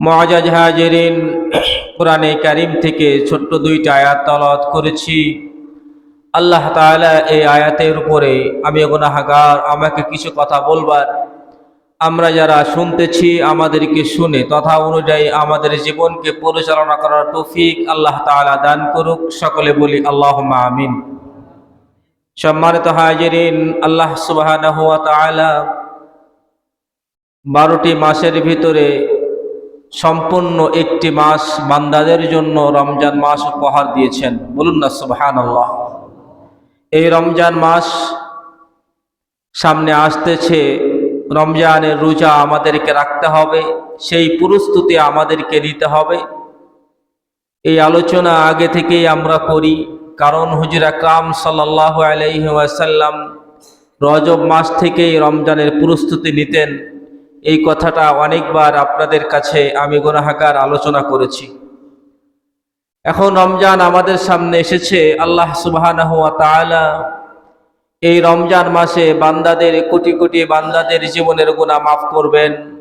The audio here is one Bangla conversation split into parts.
মহাজাজ হাজেরিন, কোরআনে কারিম থেকে ছোট্ট দুইটা আয়াত তলত করেছি। আল্লাহ তাআলা এই আয়াতের উপরে, আমি গুনাহাগার, আমাকে কিছু কথা বলবার। আমরা যারা শুনতেছি, আমাদেরকে শুনে, তথা অনুযায়ী আমাদের জীবনকে পরিচালনা করার তৌফিক আল্লাহ তাআলা দান করুক। সকলে বলি আল্লাহ আমিন। সম্মানিত হাজিরিন, আল্লাহ তাআলা বারোটি মাসের ভিতরে সম্পূর্ণ একটি মাস বান্দাদের জন্য রমজান মাস উপহার দিয়েছেন। বলুন না সুবহান আল্লাহ এই রমজান মাস সামনে আসতেছে, রমজানের রোজা আমাদেরকে রাখতে হবে, সেই প্রস্তুতি আমাদেরকে নিতে হবে। এই আলোচনা আগে থেকেই আমরা করি, কারণ হুজুর আকরাম সাল্লাহ আলাইসাল্লাম রজব মাস থেকেই রমজানের প্রস্তুতি নিতেন। এই কথাটা অনেকবার আপনাদের কাছে আমি গোনাহাকার আলোচনা করেছি। এখন রমজান আমাদের সামনে এসেছে, আল্লাহ সুবাহ এই রমজান মাসে বান্দাদের, কোটি কোটি বান্দাদের জীবনের গুণা মাফ করবেন।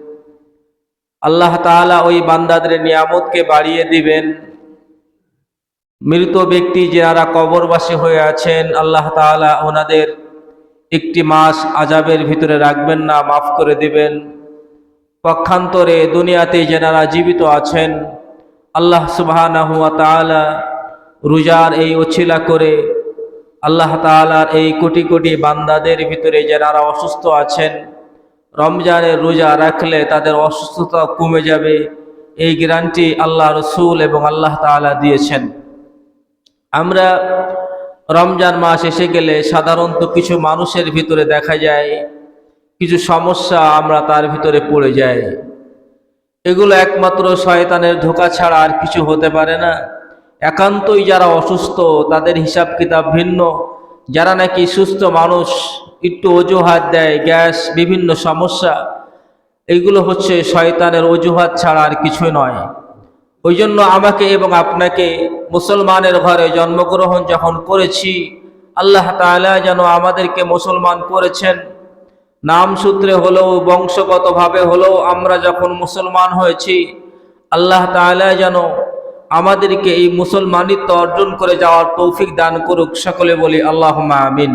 আল্লাহ তাআলা ওই বান্দাদের নিয়ামতকে বাড়িয়ে দিবেন। মৃত ব্যক্তি যারা কবরবাসী হয়ে আছেন, আল্লাহ তাআলা ওনাদের একটি মাস আজাবের ভিতরে রাখবেন না, মাফ করে দিবেন। পক্ষান্তরে দুনিয়াতে যেনারা জীবিত আছেন, আল্লাহ সুবহানাহু ওয়া তাআলা রোজার এই অছিলা করে আল্লাহ তাআলার এই কোটি কোটি বান্দাদের ভিতরে যারা অসুস্থ আছেন, রমজানের রোজা রাখলে তাদের অসুস্থতা কমে যাবে। এই গ্যারান্টি আল্লাহ রসুল এবং আল্লাহ তাআলা দিয়েছেন। আমরা রমজান মাস এসে গেলে সাধারণত কিছু মানুষের ভিতরে দেখা যায় কিছু সমস্যা আমরা তার ভিতরে পড়ে যাই। এগুলো একমাত্র শয়তানের ধোকা ছাড়া আর কিছু হতে পারে না। একান্তই যারা অসুস্থ, তাদের হিসাব কিতাব ভিন্ন। যারা নাকি সুস্থ মানুষ, একটু অজুহাত দেয়, গ্যাস, বিভিন্ন সমস্যা এইগুলো হচ্ছে শয়তানের অজুহাত ছাড়া আর কিছু নয়। ওই জন্য আমাকে এবং আপনাকে মুসলমানের ঘরে জন্মগ্রহণ যখন করেছি, আল্লাহ তাআলা যেন আমাদেরকে মুসলমান করেছেন। নাম সূত্রে হলেও, বংশগতভাবে হলেও আমরা যখন মুসলমান হয়েছি, আল্লাহ তাআলা যেন আমাদেরকে এই মুসলমানিত্ব অর্জন করে যাওয়ার তৌফিক দান করুক, সকলে বলি আল্লাহ আমিন।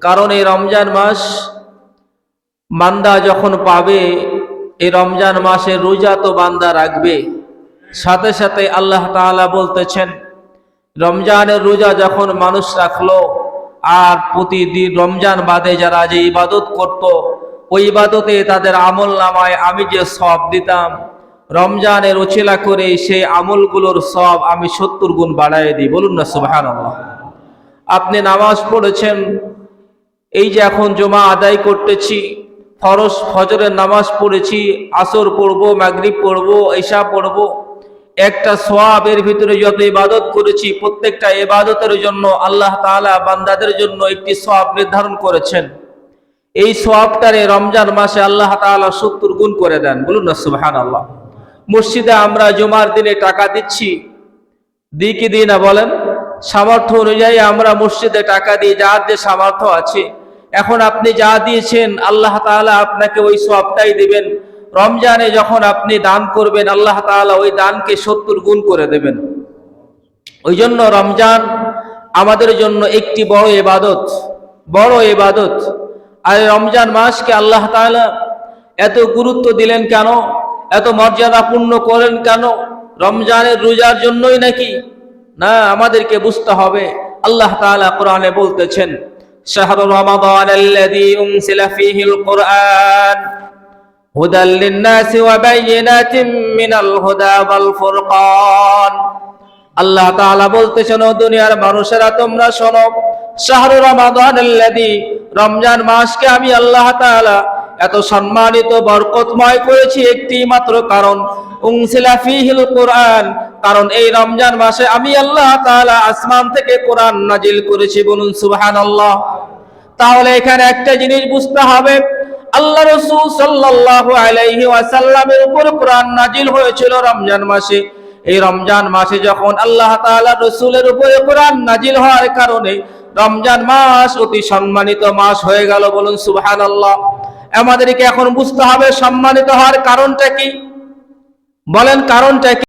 কারণ এই রমজান মাস, বান্দা যখন পাবে, এই রমজান মাসে রোজা তো বান্দা রাখবে। সাথে সাথে আল্লাহ তাআলা বলতেছেন, রমজানের রোজা যখন মানুষ রাখল আর প্রতিদিন রমজান বাদে যারা যে ইবাদত করত, ওই ইবাদতে তাদের আমল নামায় আমি যে সব দিতাম। রমজানের ওছিলা করে সেই আমলগুলোর সব আমি সত্তর গুণ বাড়াই দিই। বলুন না সুবাহান আপনি নামাজ পড়েছেন, এই যে এখন জমা আদায় করতেছি ফরস ফজরের নামাজ পড়েছি, আসর পড়ব, মাগরিব পড়ব, ঈশা পড়ব একটা সোয়াবের ভিতরে যত ইবাদত করেছি, প্রত্যেকটা ইবাদতের জন্য আল্লাহ তাআলা বান্দাদের জন্য একটি সোয়াব নির্ধারণ করেছেন। এই সোয়াবটারে রমজান মাসে আল্লাহ তাআলা সত্তর গুণ করে দেন। বলুন না সুবহান আল্লাহ মসজিদে আমরা জুমার দিনে টাকা দিচ্ছি। দিই কি দিই না বলেন? সামর্থ্য অনুযায়ী আমরা মসজিদে টাকা দিই, যার যে সামর্থ্য আছে। এখন আপনি যা দিয়েছেন, আল্লাহ তাআলা আপনাকে ওই সোয়াবটাই দিবেন। রমজানে যখন আপনি দান করবেন, আল্লাহ তাআলা ওই দানকে সত্তর গুণ করে দেবেন। ওই জন্য রমজান আমাদের জন্য একটি বড় এবাদত বড় এবাদত আর রমজান মাসকে আল্লাহ তাআলা এত গুরুত্ব দিলেন কেন? এত মর্যাদাপূর্ণ করেন কেন? রমজানের রোজার জন্যই নাকি? না, আমাদেরকে বুঝতে হবে। আল্লাহ তাআলা কোরআনে বলতেছেন, শাহরু রমাদান هدى للناس وبينات من الهدى والفرقان আল্লাহ তাআলা বলতেছেন ও দুনিয়ার মানুষেরা তোমরা শোনো শাহরু রমাদান রমজান মাসকে আমি আল্লাহ তাআলা এত সম্মানিত বরকতময় করেছি একটি মাত্র কারণ উংসিলা ফিহিল কোরআন কারণ এই রমজান মাসে আমি আল্লাহ তাআলা আসমান থেকে কোরআন নাজিল করেছি বলুন সুবহানাল্লাহ তাহলে এখানে একটা জিনিস বুঝতে হবে আল্লাহ রসুল সাল্লাল্লাহু আলাইহি ওয়াসাল্লামের উপর কোরআন নাজিল হয়েছিল রমজান মাসে। এই রমজান মাসে যখন আল্লাহ তাআলা রসুলের উপরে কোরআন নাজিল হওয়ার কারণে রমজান মাস অতি সম্মানিত মাস হয়ে গেল বলুন সুবহানাল্লাহ। আমাদেরকে এখন বুঝতে হবে সম্মানিত হওয়ার কারণটা কি? বলেন কারণটা কি?